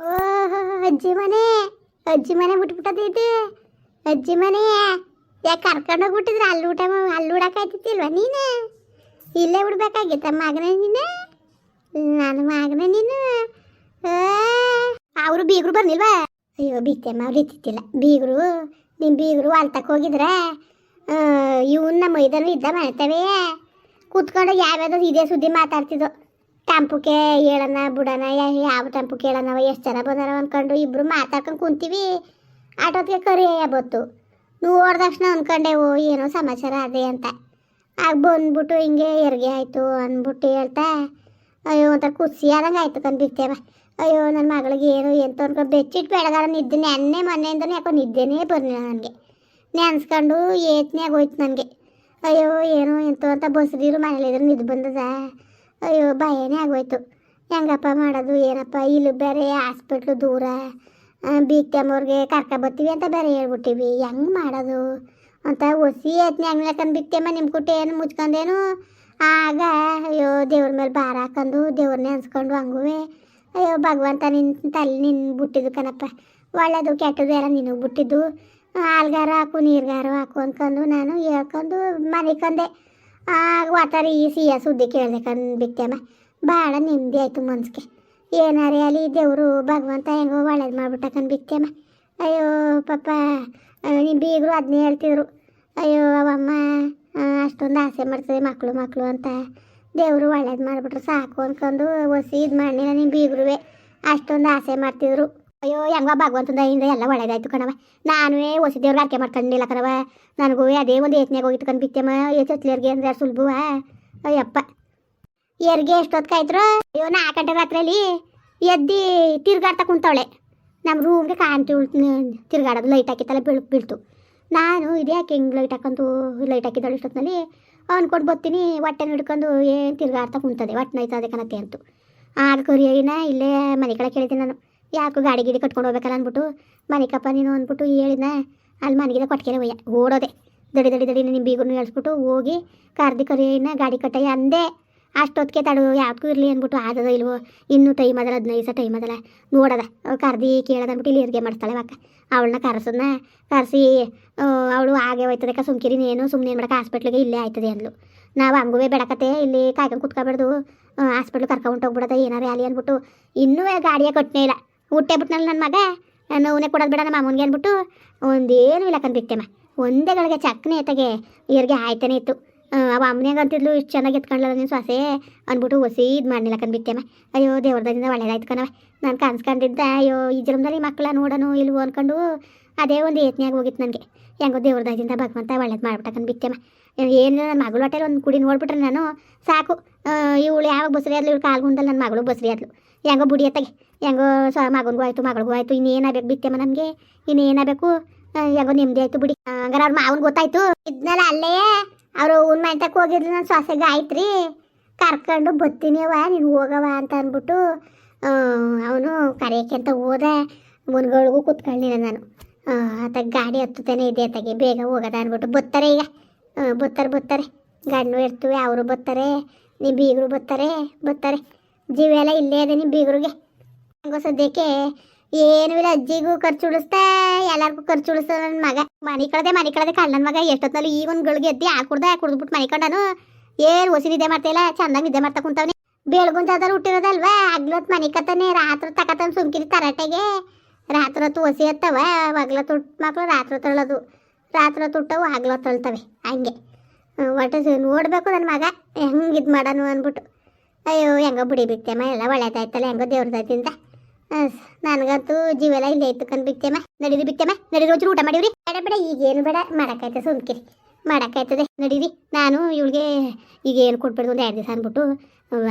ಓಹ್ ಅಜ್ಜಿ ಮನೆ ಅಜ್ಜಿ ಮನೆ ಬಿಟ್ಬಿಟ್ಟದೈತೆ ಅಜ್ಜಿ ಮನೆ, ಯಾಕೆ ಕರ್ಕೊಂಡೋಗ್ಬಿಟ್ಟಿದ್ರೆ ಅಲ್ಲಿ ಊಟ ಅಲ್ಲಿ ಊಡಕ್ಕಾಯ್ತಿತ್ತಿಲ್ವ ನೀನು? ಇಲ್ಲೇ ಬಿಡ್ಬೇಕಾಗಿತ್ತ ಮಗನ ನೀನು? ನನ್ನ ಮಗನ ನೀನು? ಅವರು ಬೀಗರು ಬರ್ಲಿಲ್ವಾ ಅಯ್ಯೋ ಬಿತ್ತಮ್ಮ ಅವ್ರು ಇತ್ತಿತ್ತಿಲ್ಲ ಬೀಗರು ನಿಮ್ಮ ಬೀಗರು ಅಲ್ತಕ್ಕೆ ಹೋಗಿದ್ರೆ ಇವನ್ನ ಮೈದಾನ ಇದ್ದ ಮಾಡ್ತೇವೆ ಕೂತ್ಕೊಂಡು ಯಾವ್ಯಾವ್ದು ಇದೇ ಸುದ್ದಿ ಮಾತಾಡ್ತಿದ್ದೋ. ಟೆಂಪುಗೆ ಹೇಳೋಣ ಬಿಡೋಣ ಯಾವ ಟೆಂಪು ಹೇಳೋಣವ ಎಷ್ಟು ಜನ ಬಂದಾರ ಅಂದ್ಕೊಂಡು ಇಬ್ರು ಮಾತಾಡ್ಕೊಂಡು ಕುಂತೀವಿ. ಆಟೋದ್ಗೆ ಕರಿ ಬತ್ತು. ನೋಡಿದ ತಕ್ಷಣ ಅಂದ್ಕೊಂಡೆವು ಏನೋ ಸಮಾಚಾರ ಅದೇ ಅಂತ. ಆಗ ಬಂದ್ಬಿಟ್ಟು ಹಿಂಗೆ ಹೆರಿಗೆ ಆಯಿತು ಅಂದ್ಬಿಟ್ಟು ಹೇಳ್ತಾ, ಅಯ್ಯೋ, ಒಂಥರ ಖುಷಿ ಆದಂಗೆ ಆಯ್ತು ಕಂಡ್ಬಿಡ್ತೇವ ಅಯ್ಯೋ ನನ್ನ ಮಗಳಿಗೆ ಏನು ಎಂತ ಅನ್ಕೊಂಡು ಬೆಚ್ಚಿಟ್ಟು ಬೆಳಗಾರ ನಿದ್ದೆ, ನೆನ್ನೆ ಮೊನ್ನೆಯಿಂದನೇ ಯಾಕೋ ನಿದ್ದೆನೇ ಬರಲಿಲ್ಲ ನನಗೆ. ನೆನ್ಸ್ಕೊಂಡು ಏತ್ನಾಗ ಹೋಯ್ತು ನನಗೆ. ಅಯ್ಯೋ, ಏನೋ ಎಂತ ಅಂತ ಬಸ್ರಿರು ಮನೇಲಿದ್ರು ನಿದ್ದು ಬಂದದ. ಅಯ್ಯೋ, ಭಯನೇ ಆಗೋಯ್ತು. ಹೆಂಗಪ್ಪ ಮಾಡೋದು, ಏನಪ್ಪ? ಇಲ್ಲಿ ಬೇರೆ ಹಾಸ್ಪಿಟ್ಲು ದೂರ ಬೀಗ್ತಮ್ಮವ್ರಿಗೆ ಕರ್ಕೊಬತ್ತೀವಿ ಅಂತ ಬೇರೆ ಹೇಳ್ಬಿಟ್ಟಿವಿ. ಹೆಂಗೆ ಮಾಡೋದು? ಅಂತ ಒಸಿ ಯತ್ನ್ಯಾಗ ಯಾಕಂದು ಬಿತ್ತೆಮ್ಮ ನಿಮ್ಮ ಕುಟ್ಟಿ ಏನು ಮುಚ್ಕೊಂಡೇನು? ಆಗ, ಅಯ್ಯೋ, ದೇವ್ರ ಮೇಲೆ ಭಾರ ಹಾಕೊಂಡು ದೇವ್ರನ್ನೇ ಅನ್ಸ್ಕೊಂಡು ಹಂಗುವೆ ಅಯ್ಯೋ, ಭಗವಂತ ನಿನ್ನ ತಲೆ ನಿನ್ನ ಬಿಟ್ಟಿದ್ದು ಕಣಪ್ಪ. ಒಳ್ಳೇದು ಕೆಟ್ಟದು ಎಲ್ಲ ನಿನಗೆ ಬಿಟ್ಟಿದ್ದು. ಹಾಲ್ಗಾರ ಹಾಕು, ನೀರ್ಗಾರ ಹಾಕು ಅಂದ್ಕೊಂಡು ನಾನು ಹೇಳ್ಕೊಂಡು ಮನಿಕಂದೆ ಆಗ ವಾತಾರಿ ಈ ಸಿಹಿಯ ಸುದ್ದಿ ಕೇಳಿದೆ ಕನ್ ಬಿತ್ತಮ್ಮ ಭಾಳ ನೆಮ್ಮದಿ ಆಯಿತು ಮನ್ಸಿಗೆ. ಏನಾರೇ ಅಲ್ಲಿ ದೇವರು ಭಗವಂತ ಹೆಂಗೋ ಒಳ್ಳೇದು ಮಾಡ್ಬಿಟ್ಟ ಕಂಡು ಬಿತ್ತಮ್ಮ ಅಯ್ಯೋ ಪಾಪ ನಿಮ್ಮ ಬೀಗರು ಅದನ್ನೇ ಹೇಳ್ತಿದ್ರು. ಅಯ್ಯೋ ಅವಮ್ಮ ಅಷ್ಟೊಂದು ಆಸೆ ಮಾಡ್ತದೆ ಮಕ್ಕಳು ಮಕ್ಕಳು ಅಂತ. ದೇವರು ಒಳ್ಳೇದು ಮಾಡಿಬಿಟ್ರು ಸಾಕು ಅಂದ್ಕೊಂಡು ಒಸಿ ಇದು ಮಾಡಿಲ್ಲ ನಿಮ್ಮ ಬೀಗರುವೆ. ಅಷ್ಟೊಂದು ಆಸೆ ಮಾಡ್ತಿದ್ರು. ಅಯ್ಯೋ, ಹೆಂಗ ಭಗವಂತಂದ ಹಿಂದ ಎಲ್ಲ ಒಳ್ಳೇದಾಯ್ತು ಕಣವ ನಾನು ಹೊಸದೇವ್ರಿಗೆ ಅರ್ಕೆ ಮಾಡ್ಕೊಂಡಿಲ್ಲ ಕಣವ ನನಗೂ ಅದೇ ಒಂದು ಏತ್ನಾಗ ಬಿತ್ತೇಮ ಬಿತ್ತಮ್ಮ. ಏಚತ್ಲಿಯರ್ಗೆ ಅಂದ್ರೆ ಸುಲಭವ ಅಯ್ಯಪ್ಪ. ಎರ್ಗೆ ಎಷ್ಟೊತ್ಕಾಯ್ತು ಅಯ್ಯೋ ನಾಲ್ಕು ಗಂಟೆ ರಾತ್ರಿಯಲ್ಲಿ ಎದ್ದಿ ತಿರ್ಗಾಡ್ತಾ ಕುಂತವಳೆ. ನಮ್ಮ ರೂಮ್ಗೆ ಕಾಂತಿ ತಿರ್ಗಾಡೋದು ಲೈಟ್ ಹಾಕಿತ್ತಲ್ಲ, ಬೀಳ್, ಬೀಳ್ತು. ನಾನು ಇದೇ ಯಾಕೆ ಹಿಂಗೆ ಲೈಟ್ ಹಾಕೊಂಡು ಲೈಟ್ ಹಾಕಿದ್ದಾಳೆ ಇಷ್ಟೊತ್ತಿನಲ್ಲಿ ಅನ್ಕೊಂಡು ಬರ್ತೀನಿ ಹೊಟ್ಟೆ ಹಿಡ್ಕೊಂಡು ಏನು ತಿರ್ಗಾಡ್ತಾ ಕುಂತದೆ ಹೊಟ್ಟೆ ನೋಯ್ತದೆ ಕಣತ್ತೆ ಅಂತು. ಆಗ ಕರಿಯಿನ ಇಲ್ಲೇ ಮನೆ ಕಡೆ ಕೇಳಿದ್ದೀನಿ ನಾನು. ಯಾಕೋ ಗಾಡಿ ಗಿಡಿ ಕಟ್ಕೊಂಡು ಹೋಗ್ಬೇಕಲ್ಲ ಅಂದ್ಬಿಟ್ಟು, ಮನೆಕಪ್ಪ ನೀನು ಅಂದ್ಬಿಟ್ಟು ಹೇಳಿದ ಅಲ್ಲಿ ಮನೆಗಿದ ಕೊಟ್ಕೆರೆ ಒಯ್ಯ, ಓಡೋದೆ. ದಡಿ ದಡಿ ದಡಿ ನಿಮ್ಮ ಬೀಗನ್ನು ಹೇಳ್ಸ್ಬಿಟ್ಟು ಹೋಗಿ ಕರ್ದಿ ಕರಿಯನ್ನ ಗಾಡಿ ಕಟ್ಟಯ್ಯ ಅಂದೆ, ಅಷ್ಟೊತ್ತಿಗೆ ತಡು ಯಾಕೂ ಇರಲಿ ಅಂದ್ಬಿಟ್ಟು, ಆದದ ಇಲ್ವೋ, ಇನ್ನೂ ಟೈಮ್ ಅದಲ್ಲ, ಹದಿನೈದು ದಿವಸ ಟೈಮ್ ಅದಲ್ಲ, ನೋಡದ, ಕರ್ದಿ ಕೇಳದ ಅಂದ್ಬಿಟ್ಟು ಇಲ್ಲಿ ಹೆರಿಗೆ ಮಾಡ್ತಾಳೆ ಅಕ್ಕ ಅವಳನ್ನ ಕರೆಸೋದನ್ನ ಕರೆಸಿ ಅವಳು ಹಾಗೆ ಹೋಯ್ತದಕ್ಕ ಸುಮ್ಕಿರಿ ಏನು ಸುಮ್ಮನೆ ಏನು ಮಾಡಕ್ಕೆ ಹಾಸ್ಪಿಟ್ಲಿಗೆ ಇಲ್ಲೇ ಆಯ್ತದೆ ಅಂದ್ಲು. ನಾವು ಹಂಗೂ ಬೆಡಕತ್ತೆ, ಇಲ್ಲಿ ಕಾಯ್ಕೊಂಡು ಕುತ್ಕೊಬಾರ್ದು ಹಾಸ್ಪಿಟ್ಲ್ ಕರ್ಕೊಂಡು ಹೋಗ್ಬಿಡೋದ, ಏನಾರೇ ಅಲ್ಲಿ ಅಂದ್ಬಿಟ್ಟು, ಇನ್ನೂ ಗಾಡಿಯ ಕೊಟ್ಟನೇ ಇಲ್ಲ. ಹುಟ್ಟೆ ಬಿಟ್ನಲ್ಲ ನನ್ನ ಮಗ? ನೋವೇ ಕೊಡೋದು ಬೇಡ ನಮ್ಮ ಅಂದ್ಬಿಟ್ಟು ಒಂದೇನು ಇಲ್ಲ ಕಂಡ್ಬಿಟ್ಟೆಮ್ಮ ಒಂದೇ ಗಳಿಗೆ ಚಕ್ಕನೆ ಎತ್ತಗೆ ಇವ್ರಿಗೆ ಆಯ್ತಾನೆ ಇತ್ತು. ಅವ ಅಮ್ಮನಿಗೆ ಅಂತಿದ್ಲು, ಇಷ್ಟು ಚೆನ್ನಾಗಿ ಎತ್ಕೊಂಡ್ಲಲ್ಲ ನೀನು ಸೊಸೆ ಅಂದ್ಬಿಟ್ಟು ಹೊಸಿ ಇದು ಮಾಡಲಿಲ್ಲ ಮಾ. ಅಯ್ಯೋ ದೇವ್ರದಿಂದ ಒಳ್ಳೇದಾಯ್ತು ಕಣವ ನಾನು ಕನ್ಸ್ಕೊಂಡಿದ್ದೆ, ಅಯ್ಯೋ, ಈ ಜನ್ಮದಲ್ಲಿ ಮಕ್ಕಳ ನೋಡೋನು ಇಲ್ವೋ ಅಂದ್ಕೊಂಡು ಅದೇ ಒಂದು ಏತ್ನ್ಯಾಗ ಹೋಗಿತ್ತು ನನಗೆ. ಹೆಂಗೋ ದೇವ್ರದಿಂದ ಭಗವಂತ ಒಳ್ಳೇದು ಮಾಡ್ಬಿಟ್ಟ ಮಾ. ಏನು ನನ್ನ ಮಗಳು ಹೊಟ್ಟೆಲಿ ಒಂದು ಕುಡಿ ನೋಡ್ಬಿಟ್ರೆ ನಾನು ಸಾಕು. ಇವಳು ಯಾವಾಗ ಬಸ್ರಿ ಆದ್ಲು ಇವಳು ಕಾಲ್ಗುಂದಲ್ಲಿ ನನ್ನ ಮಗಳು ಬಸ್ರಿ ಆದ್ಲು ಹೆಂಗೋ ಬುಡಿ ಎತ್ತಗೆ. ಹೆಂಗೋ ಸ ಮಗನಿಗೂ ಆಯಿತು ಮಗಳಿಗೂ ಆಯಿತು ಇನ್ನೇನಾಗಬೇಕು ಬಿತ್ತೆಮ್ಮ ನಮಗೆ. ಇನ್ನೇನಾಗಬೇಕು ಹೆಂಗೋ ನೆಮ್ಮದಿ ಆಯಿತು ಬಿಡಿ. ಹಂಗಾರೆ ಅವ್ರ ಮಾವನ್ ಗೊತ್ತಾಯ್ತು. ಇದ್ನಲ್ಲ ಅಲ್ಲೇ, ಅವರು ಉನ್ ತಕ್ಕ ಹೋಗಿದ್ರು ನನ್ನ ಸೊಸೆಗೆ ಆಯ್ತ್ರಿ. ಕರ್ಕೊಂಡು ಬತ್ತೀನಿವ ನೀನು ಹೋಗವ ಅಂತ ಅಂದ್ಬಿಟ್ಟು ಅವನು ಕರೆಯಕ್ಕೆ ಅಂತ ಹೋದ. ಮುನ್ಗಳಿಗೂ ಕೂತ್ಕೊಳ್ಳಿಲ್ಲ ನಾನು. ಆತ ಗಾಡಿ ಹತ್ತುತ್ತಾನೆ, ಇದೆ ಆತಗೆ ಬೇಗ ಹೋಗದ ಅಂದ್ಬಿಟ್ಟು ಬತ್ತಾರೆ ಈಗ. ಬತ್ತಾರೆ ಬತ್ತಾರೆ. ಗಂಡು ಇರ್ತವೆ, ಅವರು ಬತ್ತಾರೆ. ನೀ ಬೀಗರು ಬತ್ತಾರೆ ಬತ್ತಾರೆ. ಜೀವ ಎಲ್ಲ ಇಲ್ಲೇ ಇದೆ ನೀ ಬೀಗರಿಗೆ. ಹಂಗೋ ಸದ್ಯಕ್ಕೆ ಏನು ಇಲ್ಲ, ಅಜ್ಜಿಗೂ ಖರ್ಚು ಉಳಿಸ್ತಾ, ಎಲ್ಲರಿಗೂ ಖರ್ಚು ಉಳಿಸ್ತಾ ನನ್ನ ಮಗ. ಮನೆ ಕಳದೆ ಮನೆ ಕಳದೆ ನನ್ನ ಮಗ ಎಷ್ಟೊತ್ತಲ್ಲಿ ಈ ಒಂದು ಗಳಿಗೆ ಎದ್ದು ಆ ಕುಡ್ದೆ ಕುಡ್ದ್ಬಿಟ್ಟು ಮನೆ ಕಂಡನು, ಏನು ಹೊಸಿ ನಿದ್ದೆ ಮಾಡ್ತಾಯಿಲ್ಲ ಚಂದಾಗಿ ನಿದ್ದೆ ಮಾಡ್ತಾ ಕುಂತವ್ನಿ. ಬೆಳಗುನ್ ಜಾದಲ್ಲಿ ಹುಟ್ಟಿರೋದಲ್ವಾ ಅಗ್ಲತ್ ಮನೆ ಕತ್ತಾನೆ, ರಾತ್ರಿ ತಕತಾನೆ ಸುಮ್ಕಿರಿ ತರಾಟೆಗೆ. ರಾತ್ರಿ ಹೊತ್ತು ಹೊಸಿ ಹತ್ತವ ಹಗ್ಲ ತುಟ್ ಮಕ್ಳು ರಾತ್ರಿ ತಳ್ಳೋದು. ರಾತ್ರಿ ಹೊತ್ತು ಹುಟ್ಟವು ತಳ್ತವೆ, ಹಂಗೆ. ಒಟ್ಟು ನೋಡಬೇಕು ನನ್ನ ಮಗ, ಹೆಂಗೆ ಇದು ಮಾಡೋನು ಅಂದ್ಬಿಟ್ಟು. ಅಯ್ಯೋ, ಹೆಂಗೋ ಬಿಡಿ ಬಿತ್ತೇಮ್ಮ ಎಲ್ಲ ಒಳ್ಳೆದಾಯ್ತಲ್ಲ, ಹೆಂಗೋ ದೇವ್ರದಾಯ್ತಿಂದ ನನಗಂತೂ ಜೀವೆಲ್ಲ ಇಲ್ಲೇ ಇತ್ತು ಕಂಡು ಬಿತ್ತೇಮ್ಮ ನಡೀರಿ ಮ ನಡೀರಿ ಹೋಗಿ ಊಟ ಮಾಡಿವ್ರಿ. ಬೇಡ ಬೇಡ, ಈಗೇನು ಬೇಡ. ಮಾಡಕ್ಕಾಯ್ತದೆ ಸುಮ್ಕಿರಿ ಮಾಡಕ್ಕಾಯ್ತದೆ. ನಡೀರಿ. ನಾನು ಇವಳಿಗೆ ಈಗ ಏನು ಕೊಟ್ಬಿಡ್ದು ಒಂದು ಎರಡು ದಿವಸ ಅಂದ್ಬಿಟ್ಟು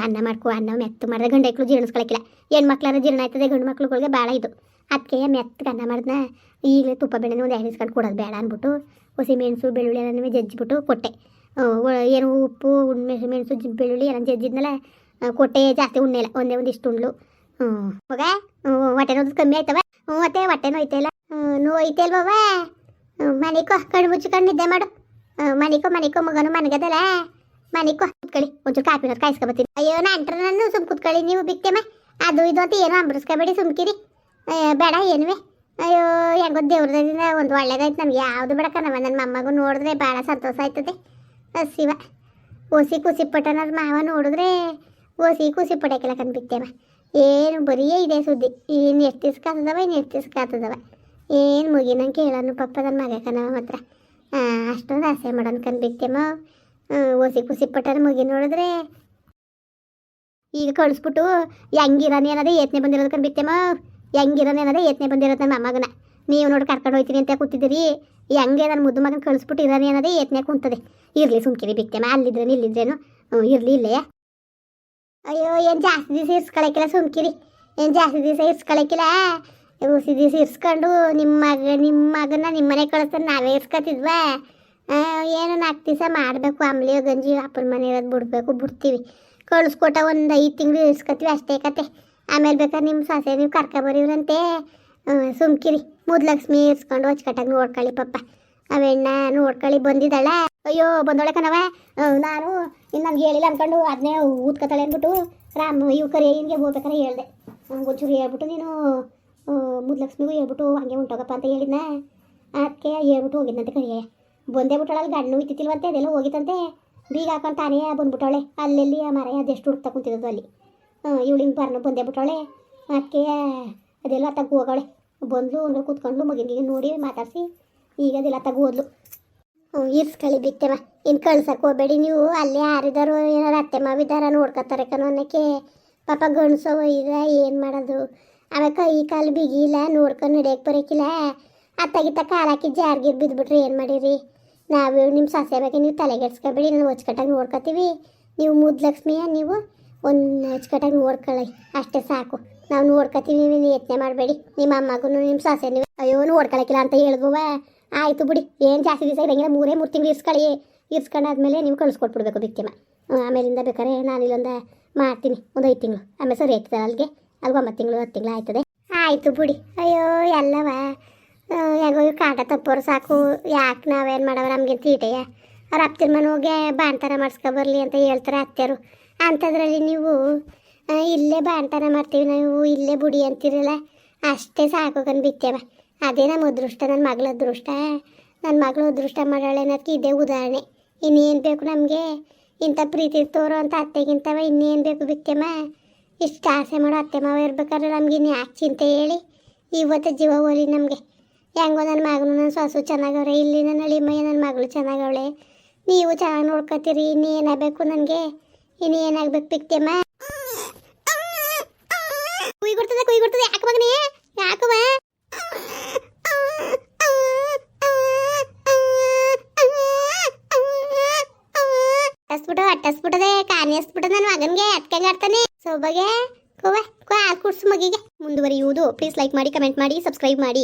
ಅನ್ನ ಮಾಡ್ಕೊ, ಅನ್ನ ಮೆತ್ತು ಮಾಡಿದ್ರೆ ಗಂಡು ಮಕ್ಕಳು ಜೀರ್ಣಿಸ್ಕೊಳಕ್ಕಿಲ್ಲ ಹೆಣ್ಮಕ್ಳಾರ ಜೀರ್ಣ ಆಯ್ತದೆ, ಗಂಡು ಮಕ್ಳುಗಳಿಗೆ ಭಾಳ ಇದು. ಅದಕ್ಕೆ ಮೆತ್ತಗೆ ಅನ್ನ ಮಾಡಿದ್ನ. ಈಗಲೇ ತುಪ್ಪ ಬೆಳೆನ ಒಂದು ಎರಡು ದಿವ್ಸಕ್ಕೆ ಕೊಡೋದು ಬೇಡ ಅಂದ್ಬಿಟ್ಟು, ಹಸಿ ಮೆಣಸು, ಬೆಳ್ಳುಳ್ಳಿ ಎಲ್ಲನೂ ಜಜ್ಜಿಬಿಟ್ಟು ಕೊಟ್ಟೆ. ಏನು ಉಪ್ಪು ಮೆಣಸು, ಬೆಳ್ಳುಳ್ಳಿ ಎಲ್ಲ ಜಜ್ಜಿದ್ಮೇಲೆ ಕೊಟ್ಟೆ ಜಾಸ್ತಿ ಉಣ್ಣೆ ಇಲ್ಲ. ಒಂದೇ ಒಂದಿಷ್ಟು ಉಂಡ್ಲು. ಹ್ಞೂ. ಮಗ ಹೊಟ್ಟೆ ನೋದು ಕಮ್ಮಿ ಆಯ್ತವ ಹ್ಞೂ ಮತ್ತೆ ಹೊಟ್ಟೆ ನೋಯ್ತಾ ನೋಯ್ತಾ ಇಲ್ವವ ಮನಿಕೋ ಕಣ್ಣು ಮುಚ್ಚಿಕೊಂಡು ನಿದ್ದೆ ಮಾಡು. ಹ್ಮ್, ಮನಿಕೋ ಮನಿಕೋ ಮಗನು ಮನಗದಲ್ಲ ಮನಿಕೋ ಕುತ್ಕೊಳ್ಳಿ. ಒಂಚೂರು ಕಾಫಿ ಕಾಯಿಸ್ಕೊಬತ್ತೀನಿ. ಅಯ್ಯೋ ನಂಟ್ರ ನಾನು ಸುಮ್ ಕುತ್ಕೊಳ್ಳಿ ನೀವು ಬಿಕ್ತೇಮ ಅದು ಇದು ಅಂತ ಏನೋ ಅಂಬ್ರಸ್ಕೊಬೇಡಿ ಸುಮ್ಕಿರಿ. ಬೇಡ ಏನುವೆ? ಅಯ್ಯೋ ಹೆಂಗೋ ದೇವ್ರದಿಂದ ಒಂದು ಒಳ್ಳೇದಾಯ್ತು ನನಗೆ ಯಾವುದು ಬೇಡಕ್ಕ ನಮ್ಮ ನನ್ನ ಮೊಮ್ಮಗು ನೋಡಿದ್ರೆ ಭಾಳ ಸಂತೋಷ ಆಯ್ತದೆ. ಶಿವ. ಓಸಿ ಖುಷಿ ಪಟ್ಟನ ಮಾವ ನೋಡಿದ್ರೆ ಓಸಿ ಖುಷಿ ಪಡಕ್ಕೆಲ್ಲ ಕಂಡ್ಬಿಟ್ಟೆವ ಏನು ಬರೀ ಇದೆ ಸುದ್ದಿ. ಏನು ಎಷ್ಟು ದಿವ್ಸ ಕಾತದವ, ಇನ್ನು ಎಷ್ಟು ದಿವ್ಸ ಕಾತದವ. ಏನು ಮುಗಿನಂಗೆ ಕೇಳೋನು ಪಪ್ಪ ನನ್ನ ಮಗ ಮಾತ್ರ ಅಷ್ಟೊಂದು ಆಸೆ ಮಾಡೋಣ ಕಂಡ್ಬಿಟ್ಟೆಮ ಓಸಿ ಕುಸಿ ಪಟ್ಟನ ಮುಗಿ ನೋಡಿದ್ರೆ. ಈಗ ಕಳಿಸ್ಬಿಟ್ಟು ಹೆಂಗಿರೋನೇ ಏನದೇ ಏತ್ನೆ ಬಂದಿರೋದು ಕಂಡ್ಬಿಟ್ಟೆಮ ಹೆಂಗಿರೋನು ಏನದೇ ಏತ್ನೆ ಬಂದಿರೋದು ನನ್ನ ಮಗನ ನೀವು ನೋಡಿ ಕರ್ಕೊಂಡು ಹೋಯ್ತೀನಿ ಅಂತ ಕೂತಿದ್ದೀರಿ. ಹೆಂಗೆ ನನ್ನ ಮುದ್ದು ಮಗನ ಕಳಿಸ್ಬಿಟ್ಟು ಇರೋನು ಏನದೇ ಏತ್ನೆ ಕುಂತದೆ. ಇರಲಿ ಸುಮ್ಕಿರಿ ಬಿಟ್ಟೆಮ್ಮ ಅಲ್ಲಿದ್ರೇನು, ಇಲ್ಲಿದ್ರೇನು. ಇರಲಿ ಇಲ್ಲೇ ಅಯ್ಯೋ, ಏನು ಜಾಸ್ತಿ ದಿವಸ ಇರ್ಸ್ಕೊಳಕ್ಕಿಲ್ಲ ಸುಮ್ಕಿರಿ. ಏನು ಜಾಸ್ತಿ ದಿವಸ ಇರ್ಸ್ಕೊಳಕ್ಕಿಲ್ಲ ಉಸಿ ದಿವಸ ಇರ್ಸ್ಕೊಂಡು ನಿಮ್ಮ ಮಗ ನಿಮ್ಮ ಮಗನ ನಿಮ್ಮ ಮನೆ ಕಳಿಸ್ತಾರೆ ನಾವೇ ಇರ್ಸ್ಕೊತಿದ್ವಾ. ಏನು ನಾಲ್ಕು ದಿವಸ ಮಾಡಬೇಕು ಆಮ್ಲಿಯೋ ಗಂಜಿ, ಅಪ್ಪನ ಮನೆ ಇರೋದು ಬಿಡ್ಬೇಕು, ಬಿಡ್ತೀವಿ. ಕಳಿಸ್ಕೊಟ್ಟ ಒಂದು ಐದು ತಿಂಗಳು ಇರ್ಸ್ಕೊತೀವಿ, ಅಷ್ಟೇ ಕತೆ. ಆಮೇಲೆ ಬೇಕಾದ್ರೆ ನಿಮ್ಮ ಸೊಸೆ, ನೀವು ಕರ್ಕೊಬರಿವ್ರಂತೆ ಸುಮ್ಕಿರಿ. ಮುದ್ಲಕ್ಷ್ಮಿ ಇರ್ಸ್ಕೊಂಡು ಹೊಚ್ಕಟ್ಟಾಗ ನೋಡ್ಕೊಳ್ಳಿ ಪಪ್ಪ ಅವೆಣ್ಣ ನೋಡ್ಕೊಳ್ಳಿ ಬಂದಿದ್ದಾಳೆ. ಅಯ್ಯೋ ಬಂದೋಳೆ ಕಣವ ನಾನು ಇನ್ನು ನನ್ಗೆ ಹೇಳಿಲ್ಲ ಅನ್ಕೊಂಡು ಅದನ್ನೇ ಊದ್ಕೊತಾಳೆ ಅಂದ್ಬಿಟ್ಟು, ರಾಮ್ ಇವ್ ಕರೆ ಹಿಂಗೆ ಹೋಗ್ಬೇಕಾರೆ ಹೇಳ್ದೆ. ಒಂಚೂರು ಹೇಳ್ಬಿಟ್ಟು ನೀನು ಮುದ್ಲಕ್ಷ್ಮಿಗೂ ಹೇಳ್ಬಿಟ್ಟು ಹಂಗೆ ಉಂಟೋಗಪ್ಪ ಅಂತ ಹೇಳಿದ್ನ. ಅದಕ್ಕೆ ಹೇಳ್ಬಿಟ್ಟು ಹೋಗಿದ್ನಂತೆ ಕರಿಯ ಬಂದೇ ಬಿಟ್ಟಾಳಲ್ಲಿ ಗಣ್ಣು ಇತ್ತಿಲ್ವಂತೆ ಅದೆಲ್ಲ ಹೋಗಿತ್ತಂತೆ. ಬೀಗ ಹಾಕೊಂಡು ತಾನೇ ಬಂದ್ಬಿಟ್ಟವಳೆ. ಅಲ್ಲೆಲ್ಲಿ ಮರ, ಅದೆಷ್ಟು ಹುಡ್ತಾ ಕುಂತಿದ್ದು ಅಲ್ಲಿ. ಇವಳು ಬರ್ನ, ಬಂದೇ ಬಿಟ್ಟವಳೆ ಅದಕ್ಕೆ ಅದೆಲ್ಲ ತಗ್ಗು ಹೋಗವಳೆ. ಬಂದ್ಲು ಅಂದ್ರೆ ಕೂತ್ಕೊಂಡ್ಲು ಮಗಿನಿಗೆ ನೋಡಿ ಮಾತಾಡಿಸಿ. ಈಗ ಅದೆಲ್ಲ ತಗೋದ್ಲು ಇರ್ಸ್ಕಳಿ ಬಿಟ್ಟೆವ ಇನ್ನು ಕಳ್ಸಕ್ಕೆ ಹೋಗ್ಬೇಡಿ ನೀವು. ಅಲ್ಲೇ ಯಾರಿದಾರೋ ಏನಾರು ಅತ್ತೆ ಮಾವಿದಾರ ನೋಡ್ಕೊತಾರೆ ಕಣೋ ಅನ್ನಕ್ಕೆ. ಪಾಪ ಗಣಸೋ ಈಗ ಏನು ಮಾಡೋದು? ಆಮೇಲೆ ಕೈ ಕಾಲು ಬಿಗಿಲ್ಲ ನೋಡ್ಕೊಂಡು ನಡೆಯಕ್ಕೆ ಬರೋಕ್ಕಿಲ್ಲ ಅತ್ತಾಗಿತ್ತ ಕಾಲು ಹಾಕಿ ಜಾರ್ಗಿರ್ ಬಿದ್ದುಬಿಟ್ರೆ ಏನು ಮಾಡಿರಿ? ನಾವು ನಿಮ್ಮ ಸೊಸೆ ಬಗ್ಗೆ ನೀವು ತಲೆಗೆಡ್ಸ್ಕೊಬೇಡಿ ನಾನು ಹೊಚ್ಕಟ್ಟಾಗಿ ನೋಡ್ಕೊತೀವಿ. ನೀವು ಮುದ್ಲಕ್ಷ್ಮಿಯ ನೀವು? ಒಂದು ಹೊಚ್ಕಟ್ಟಾಗಿ ನೋಡ್ಕೊಳ್ಳಿ. ಅಷ್ಟೇ ಸಾಕು. ನಾವು ನೋಡ್ಕೊತೀವಿ, ನೀವು ಯತ್ನೆ ಮಾಡಬೇಡಿ. ನಿಮ್ಮ ಅಮ್ಮಗೂ ನಿಮ್ಮ ಸಾಸೆ ನೀವು ಅಯ್ಯೋ ನೋಡ್ಕೊಳಕ್ಕಿಲ್ಲ ಅಂತ ಹೇಳಿದ್ವ ಆಯಿತು ಬಿಡಿ, ಏನು ಜಾಸ್ತಿ ದಿವಸ ಇರೋಂಗಿಲ್ಲ, ಮೂರೇ ಮೂರು ತಿಂಗಳು ಇರ್ಸ್ಕೊಳ್ಳಿ. ಇರ್ಸ್ಕೊಂಡಾದ್ಮೇಲೆ ನೀವು ಕಳಿಸ್ಕೊಟ್ಬಿಡ್ಬೇಕು ಬಿಕ್ಕಿಮ ಆಮೇಲಿಂದ ಬೇಕಾದ್ರೆ ನಾನು ಇಲ್ಲೊಂದು ಮಾಡ್ತೀನಿ, ಒಂದು ಐದು ತಿಂಗಳು. ಆಮೇಲೆ ಸರಿ ಆಯ್ತದೆ ಅಲ್ಲಿಗೆ ಅಲ್ಲಿಗೆ ಒಂಬತ್ತು ತಿಂಗಳು, ಹತ್ತು ತಿಂಗಳು ಆಯ್ತದೆ? ಆಯಿತು ಬಿಡಿ. ಅಯ್ಯೋ, ಎಲ್ಲವ. ಯಾಕೋ ಕಾಟ ತಪ್ಪೋರು ಸಾಕು. ಯಾಕೆ ನಾವೇನು ಮಾಡವ ನಮಗೆ ತೀಟೆಯ? ಅವ್ರ ಅಪ್ತಿನ ಮನೆ ಹೋಗಿ ಬಾಣ್ತಾರ ಮಾಡಿಸ್ಕೊಬರ್ಲಿ ಅಂತ ಹೇಳ್ತಾರೆ ಅತ್ತೆಯರು ಅಂಥದ್ರಲ್ಲಿ ನೀವು ಇಲ್ಲೇ ಬಾಣ್ತನ ಮಾಡ್ತೀವಿ ನಾವು, ಇಲ್ಲೇ ಬುಡಿ ಅಂತಿರಲ್ಲ, ಅಷ್ಟೇ ಸಾಕು ಕಂಡು ಬಿತ್ತೇವ ಅದೇ ನಮ್ಮ ಅದೃಷ್ಟ ನನ್ನ ಮಗಳ ಅದೃಷ್ಟ. ನನ್ನ ಮಗಳು ಅದೃಷ್ಟ ಮಾಡಾಳೆ ಅನ್ನೋದಕ್ಕೆ ಇದೇ ಉದಾಹರಣೆ. ಇನ್ನೇನು ಬೇಕು ನಮಗೆ? ಇಂಥ ಪ್ರೀತಿ ತೋರೋ ಅಂತ ಅತ್ತೆಗಿಂತವ ಇನ್ನೇನು ಬೇಕು ಬಿತ್ತೇಮ್ಮ ಇಷ್ಟು ಆಸೆ ಮಾಡೋ ಅತ್ತೆ ಮಾವ ಇರ್ಬೇಕಾದ್ರೆ ನಮ್ಗೆ ಇನ್ನು ಯಾಕೆ ಚಿಂತೆ ಹೇಳಿ? ಇವತ್ತು ಜೀವ ಹೋಲಿ ನಮಗೆ. ಹೆಂಗೋ ನನ್ನ ಮಗನು ನನ್ನ ಸೊಸು ಚೆನ್ನಾಗವ್ರೆ, ಇಲ್ಲಿ ನನ್ನ ಅಳಿಮಯ್ಯ ನನ್ನ ಮಗಳು ಚೆನ್ನಾಗವಳೆ. ನೀವು ಚೆನ್ನಾಗಿ ನೋಡ್ಕೊತೀರಿ ಇನ್ನೇನಾಗಬೇಕು ನನಗೆ? ಇನ್ನೇನಾಗಬೇಕು ಏನಾಗ್ಬೇಕು ಬಿಕ್ತೇಮ್ಮ ಕುಯ್ ಕೊಡ್ತದೆ ಕುಯ್ ಕೊಡ್ತದೆ. ಯಾಕೆ ಮಗನೇ ಯಾಕವ ಅಟ್ಟಸ್ಬಿಟ್ಟು ಅಟ್ಟಸ್ಬಿಟ್ಟದೆ ಮಗನಿಗೆ ಸೊಬಗೆ ಕೋವ ಕೋ ಹಾಲು ಕುಡ್ಸು ಮಗಿಗೆ. ಮುಂದುವರಿಯುವುದು. ಪ್ಲೀಸ್ ಲೈಕ್ ಮಾಡಿ ಕಮೆಂಟ್ ಮಾಡಿ ಸಬ್ಸ್ಕ್ರೈಬ್ ಮಾಡಿ.